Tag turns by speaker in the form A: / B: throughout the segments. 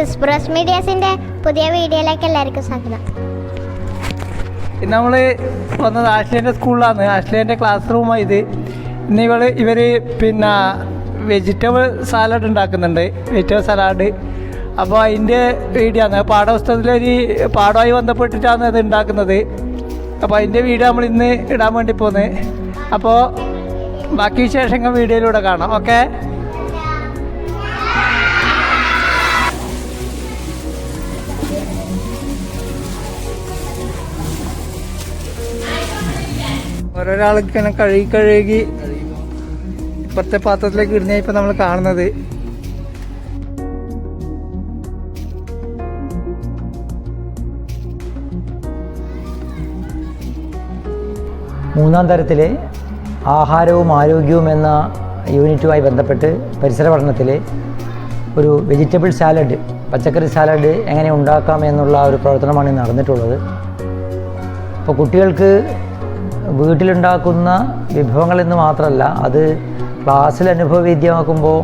A: Express മീഡിയസിന്റെ പുതിയ വീഡിയോയിലേക്ക് എല്ലാവർക്കും സ്വാഗതം.
B: നമ്മൾ വന്നത് ആഷ്ലേന്റെ സ്കൂളിലാണ്. ആഷ്ലേന്റെ ക്ലാസ് റൂമാണ് ഇത്. ഇന്ന് ഇവൾ ഇവർ പിന്നെ വെജിറ്റബിൾ സാലഡ് ഉണ്ടാക്കുന്നുണ്ട്. വെജിറ്റബിൾ സലാഡ് അപ്പോൾ അതിന്റെ വീഡിയോ ആണ്. പാഠപുസ്തകത്തിലൊരു പാഠമായി ബന്ധപ്പെട്ടിട്ടാണ് അത് ഉണ്ടാക്കുന്നത്. അപ്പോൾ അതിന്റെ വീഡിയോ നമ്മൾ ഇന്ന് ഇടാൻ വേണ്ടി പോകുന്നത് അപ്പോൾ ബാക്കി വിശേഷങ്ങൾ വീഡിയോയിലൂടെ കാണാം. ഓക്കെ ഓരോരാൾക്ക് ഇങ്ങനെ കഴുകി കഴുകി ഇപ്പുറത്തെ പാത്രത്തിലേക്ക് ഇടുന്ന ഇപ്പം നമ്മൾ കാണുന്നത്.
C: മൂന്നാം തരത്തിലെ ആഹാരവും ആരോഗ്യവും എന്ന യൂണിറ്റുമായി ബന്ധപ്പെട്ട് പരിസര പഠനത്തിൽ ഒരു വെജിറ്റബിൾ സാലഡ് പച്ചക്കറി സാലഡ് എങ്ങനെ ഉണ്ടാക്കാം എന്നുള്ള ഒരു പ്രവർത്തനമാണ് നടന്നിട്ടുള്ളത്. അപ്പോൾ കുട്ടികൾക്ക് വീട്ടിലുണ്ടാക്കുന്ന വിഭവങ്ങളെന്ന് മാത്രമല്ല അത് ക്ലാസ്സിൽ അനുഭവവേദ്യമാക്കുമ്പോൾ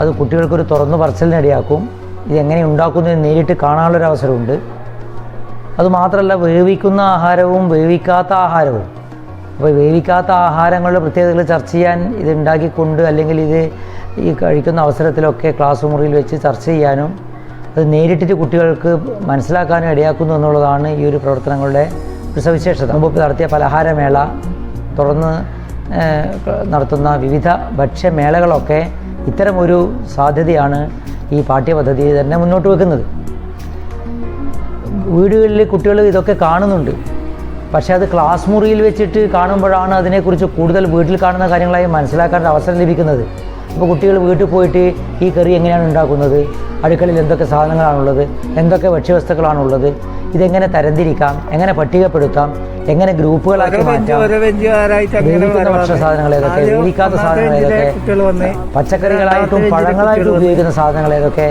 C: അത് കുട്ടികൾക്കൊരു തുറന്നു പറച്ചിലിനിടയാക്കും ഇതെങ്ങനെ ഉണ്ടാക്കുന്നു നേരിട്ട് കാണാനുള്ളൊരു അവസരമുണ്ട്. അതുമാത്രമല്ല വേവിക്കുന്ന ആഹാരവും വേവിക്കാത്ത ആഹാരവും. അപ്പോൾ വേവിക്കാത്ത ആഹാരങ്ങളുടെ പ്രത്യേകതകൾ ചർച്ച ചെയ്യാൻ ഇത് ഉണ്ടാക്കിക്കൊണ്ട് അല്ലെങ്കിൽ ഇത് ഈ കഴിക്കുന്ന അവസരത്തിലൊക്കെ ക്ലാസ് മുറിയിൽ വെച്ച് ചർച്ച ചെയ്യാനും അത് നേരിട്ടിട്ട് കുട്ടികൾക്ക് മനസ്സിലാക്കാനും ഇടയാക്കുന്നു എന്നുള്ളതാണ് ഈ ഒരു പ്രവർത്തനങ്ങളുടെ ഒരു സവിശേഷത മുമ്പ് നടത്തിയ പലഹാരമേള തുടർന്ന് നടത്തുന്ന വിവിധ ഭക്ഷ്യമേളകളൊക്കെ ഇത്തരമൊരു സാധ്യതയാണ് ഈ പാഠ്യപദ്ധതി തന്നെ മുന്നോട്ട് വെക്കുന്നത്. വീടുകളിൽ കുട്ടികൾ ഇതൊക്കെ കാണുന്നുണ്ട്. പക്ഷേ അത് ക്ലാസ് മുറിയിൽ വെച്ചിട്ട് കാണുമ്പോഴാണ് അതിനെക്കുറിച്ച് കൂടുതൽ വീട്ടിൽ കാണുന്ന കാര്യങ്ങളായി മനസ്സിലാക്കാൻ അവസരം ലഭിക്കുന്നത്. അപ്പോൾ കുട്ടികൾ വീട്ടിൽ പോയിട്ട് ഈ കറി എങ്ങനെയാണ് ഉണ്ടാക്കുന്നത്? അടുക്കളയിൽ എന്തൊക്കെ സാധനങ്ങളാണുള്ളത്? എന്തൊക്കെ ഭക്ഷ്യവസ്തുക്കളാണുള്ളത്? ഇതെങ്ങനെ തരംതിരിക്കാം? എങ്ങനെ പട്ടികപ്പെടുത്താം? എങ്ങനെ ഗ്രൂപ്പുകളാക്കി മാറ്റാം? വേവിക്കുന്ന
B: വരവാണ്.
C: ഭക്ഷണ സാധനങ്ങൾ ഏതൊക്കെ വേവിക്കാത്ത സാധനങ്ങൾ ഏതൊക്കെ? പച്ചക്കറികളായിട്ടും പഴങ്ങളായിട്ടും ഉപയോഗിക്കുന്ന സാധനങ്ങൾ ഏതൊക്കെ?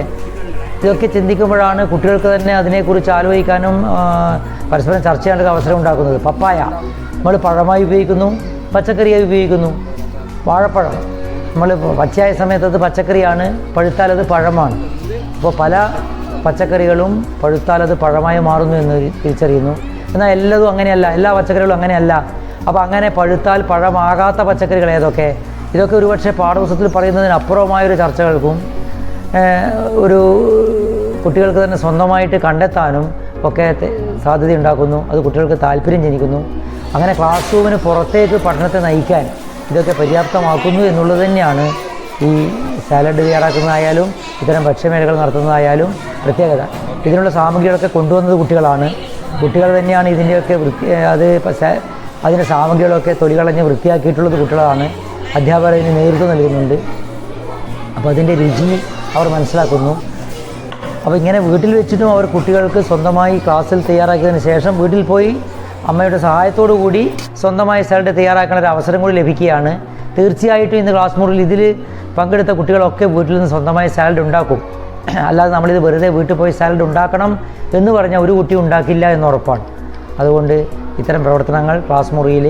C: ഇതൊക്കെ ചിന്തിക്കുമ്പോഴാണ് കുട്ടികൾക്ക് തന്നെ അതിനെക്കുറിച്ച് ആലോചിക്കാനും പരസ്പരം ചർച്ച ചെയ്യാനുള്ള അവസരം ഉണ്ടാക്കുന്നത്. പപ്പായ. നമ്മൾ പഴമായി ഉപയോഗിക്കുന്നു പച്ചക്കറിയായി ഉപയോഗിക്കുന്നു. വാഴപ്പഴം. നമ്മൾ പച്ചയായ സമയത്ത് അത് പച്ചക്കറിയാണ് പഴുത്താൽ അത് പഴമാണ്. അപ്പോൾ പല പച്ചക്കറികളും പഴുത്താൽ അത് പഴമായി മാറുന്നു എന്ന് തിരിച്ചറിയുന്നു. എന്നാൽ എല്ലാതും അങ്ങനെയല്ല എല്ലാ പച്ചക്കറികളും അങ്ങനെയല്ല. അപ്പോൾ അങ്ങനെ പഴുത്താൽ പഴമാകാത്ത പച്ചക്കറികൾ ഏതൊക്കെ? ഇതൊക്കെ ഒരുപക്ഷെ പാഠപുസ്തകത്തിൽ പറയുന്നതിനപ്പുറമായൊരു ചർച്ചകൾക്കും ഒരു കുട്ടികൾക്ക് തന്നെ സ്വന്തമായിട്ട് കണ്ടെത്താനും ഒക്കെ സാധ്യതയുണ്ടാക്കുന്നു. അത് കുട്ടികൾക്ക് താല്പര്യം ജനിക്കുന്നു. അങ്ങനെ ക്ലാസ് റൂമിന് പുറത്തേക്ക് പഠനത്തെ നയിക്കാൻ ഇതൊക്കെ പര്യാപ്തമാക്കുന്നു എന്നുള്ളത് തന്നെയാണ് ഈ സാലഡ് തയ്യാറാക്കുന്നതായാലും ഇത്തരം ഭക്ഷ്യമേളകൾ നടത്തുന്നതായാലും പ്രത്യേകത. ഇതിനുള്ള സാമഗ്രികളൊക്കെ കൊണ്ടുവന്നത് കുട്ടികളാണ്. കുട്ടികൾ തന്നെയാണ് ഇതിന്റെയൊക്കെ വൃത്തി അത് അതിന്റെ സാമഗ്രികളൊക്കെ തൊലികളഞ്ഞ് വൃത്തിയാക്കിയിട്ടുള്ളത് കുട്ടികളാണ്. അധ്യാപകർ അതിന് നേതൃത്വം നൽകുന്നുണ്ട്. അപ്പോൾ അതിന്റെ രുചി അവർ മനസ്സിലാക്കുന്നു. അപ്പോൾ ഇങ്ങനെ വീട്ടിൽ വെച്ചിട്ടും അവർ കുട്ടികൾക്ക് സ്വന്തമായി ക്ലാസ്സിൽ തയ്യാറാക്കിയതിന് ശേഷം വീട്ടിൽ പോയി അമ്മയുടെ സഹായത്തോടു കൂടി സ്വന്തമായി സാലഡ് തയ്യാറാക്കുന്ന ഒരു അവസരം കൂടി ലഭിക്കുകയാണ്. തീർച്ചയായിട്ടും ഇന്ന് ക്ലാസ് മുറിയിൽ ഇതിൽ പങ്കെടുത്ത കുട്ടികളൊക്കെ വീട്ടിൽ നിന്ന് സ്വന്തമായി സാലഡ് ഉണ്ടാക്കും. അല്ലാതെ നമ്മളിത് വെറുതെ വീട്ടിൽ പോയി സാലഡ് ഉണ്ടാക്കണം എന്ന് പറഞ്ഞാൽ ഒരു കുട്ടി ഉണ്ടാക്കില്ല എന്ന് ഉറപ്പാണ്. അതുകൊണ്ട് ഇത്തരം പ്രവർത്തനങ്ങൾ ക്ലാസ് മുറിയിൽ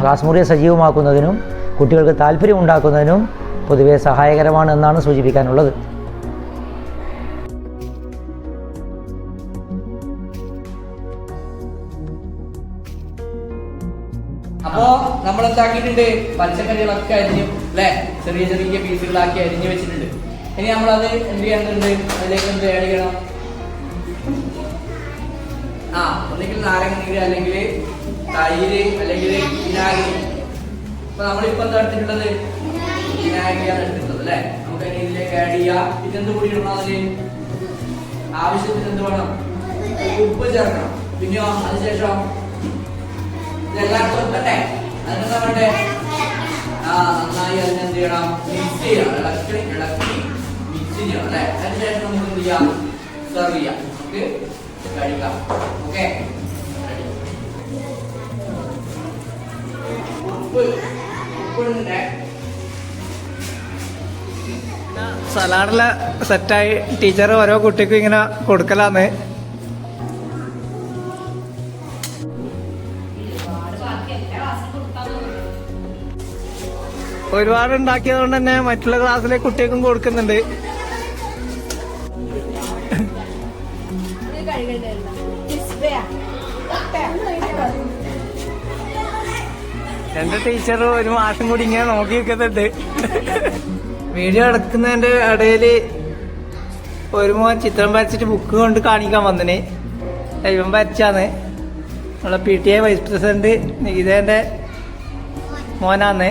C: ക്ലാസ് മുറിയെ സജീവമാക്കുന്നതിനും കുട്ടികൾക്ക് താല്പര്യം ഉണ്ടാക്കുന്നതിനും പൊതുവെ സഹായകരമാണ് എന്നാണ് സൂചിപ്പിക്കാനുള്ളത്.
D: അപ്പോ നമ്മൾ എന്താക്കിയിട്ടുണ്ട് പച്ചക്കറികളൊക്കെ അരിഞ്ഞു അല്ലെ ചെറിയ ചെറിയ പീസുകളാക്കി അരിഞ്ഞു വെച്ചിട്ടുണ്ട്. ഇനി നമ്മളത് എന്ത് ചെയ്യേണ്ടതുണ്ട്? അതിലേക്ക് എന്ത് ആഡ് ചെയ്യണം? ആ ഒന്നെങ്കിൽ നാരങ്ങ നീര് അല്ലെങ്കിൽ തൈര് അല്ലെങ്കിൽ വിനാഗിരി. അപ്പൊ നമ്മളിപ്പോ എന്താ എടുത്തിട്ടുള്ളത്? വിനാഗിരിയാണ് എടുത്തിട്ടുള്ളത് അല്ലെ? നമുക്ക് ഇതിലേക്ക് ആഡ് ചെയ്യാം. ഇതെന്ത് കൂടി ഇടണം അതിന്? ആവശ്യത്തിന് എന്ത് വേണം? ഉപ്പ് ചേർക്കണം. പിന്നെയോ അതിനുശേഷം? ഇതെല്ലാം ചേർക്കട്ടെ അതിനെന്താ വേണ്ടേ? ആ നന്നായി അതിനെന്ത് ചെയ്യണം? മിക്സ് ചെയ്യണം. ഇളക്കി ഇളക്കി. ചെയ്യണം അല്ലെ അതിനുശേഷം നമുക്ക് എന്ത് ചെയ്യാം? സെർവ് ചെയ്യാം. നമുക്ക് കഴിക്കാം. ഓക്കെ
B: സലാഡിലെ സെറ്റായി. ടീച്ചർ ഓരോ കുട്ടിക്കും ഇങ്ങനെ കൊടുക്കലാന്ന്. ഒരുപാട് ഉണ്ടാക്കിയത് കൊണ്ട് തന്നെ മറ്റുള്ള ക്ലാസ്സിലെ കുട്ടികൾക്കും കൊടുക്കുന്നുണ്ട്. രണ്ട് ടീച്ചറും ഒരു മാസം കൂടി ഇങ്ങനെ നോക്കി നിൽക്കുന്നുണ്ട്. വീഡിയോ എടുക്കുന്നതിന്റെ ഇടയിൽ ഒരു മോൻ ചിത്രം വരച്ചിട്ട് ബുക്ക് കൊണ്ട് കാണിക്കാൻ വന്നിന്. ദൈവം വരച്ചാന്ന്. നമ്മളെ P T A vice president നികിതേന്റെ മോനാന്ന്.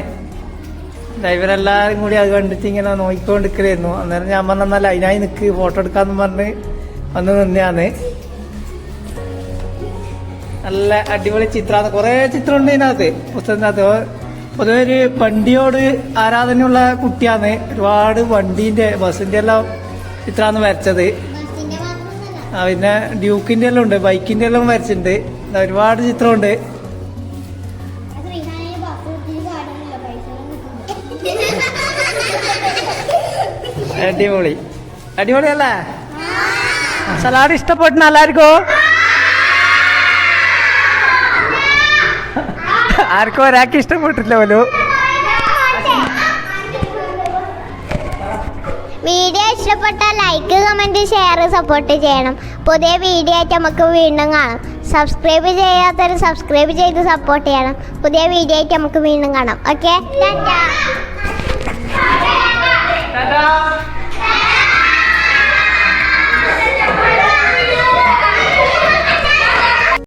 B: ഇവരെല്ലാവരും കൂടി അത് കണ്ടിട്ട് ഇങ്ങനെ നോക്കിക്കൊണ്ടിരിക്കലായിരുന്നു. അന്നേരം ഞാൻ പറഞ്ഞാൽ അതിനായി നിൽക്ക് ഫോട്ടോ എടുക്കാന്ന് പറഞ്ഞ് വന്ന് നിന്നാന്ന് നല്ല അടിപൊളി ചിത്രമാണ് കുറേ ചിത്രമുണ്ട് ഇതിനകത്ത്. പുസ്തകത്തിനകത്ത്. പൊതുവെ ഒരു വണ്ടിയോട് ആരാധനയുള്ള കുട്ടിയാണ് ഒരുപാട് വണ്ടീന്റെ ബസ്സിന്റെ എല്ലാം ചിത്രമാണ് വരച്ചത്. ആ പിന്നെ ഡ്യൂക്കിന്റെ എല്ലാം ഉണ്ട് ബൈക്കിന്റെ എല്ലാം വരച്ചിട്ടുണ്ട്. ഒരുപാട് ചിത്രമുണ്ട്. അടിപൊളി. അടിപൊളിയല്ലേ? സലാഡ് ഇഷ്ടപ്പെട്ടു എല്ലാവർക്കും. ആർക്കും ഒരാൾക്ക് ഇഷ്ടപ്പെട്ടില്ല പോലു.
A: വീഡിയോ ഇഷ്ടപ്പെട്ടാൽ ലൈക്ക് കമന്റ് ഷെയർ സപ്പോർട്ട് ചെയ്യണം. പുതിയ വീഡിയോ ആയിട്ട് നമുക്ക് വീണ്ടും കാണാം. സബ്സ്ക്രൈബ് ചെയ്യാത്തവർ സബ്സ്ക്രൈബ് ചെയ്ത് സപ്പോർട്ട് ചെയ്യണം. പുതിയ വീഡിയോ ആയിട്ട് നമുക്ക് വീണ്ടും കാണാം. ഓക്കെ
B: ടാറ്റാ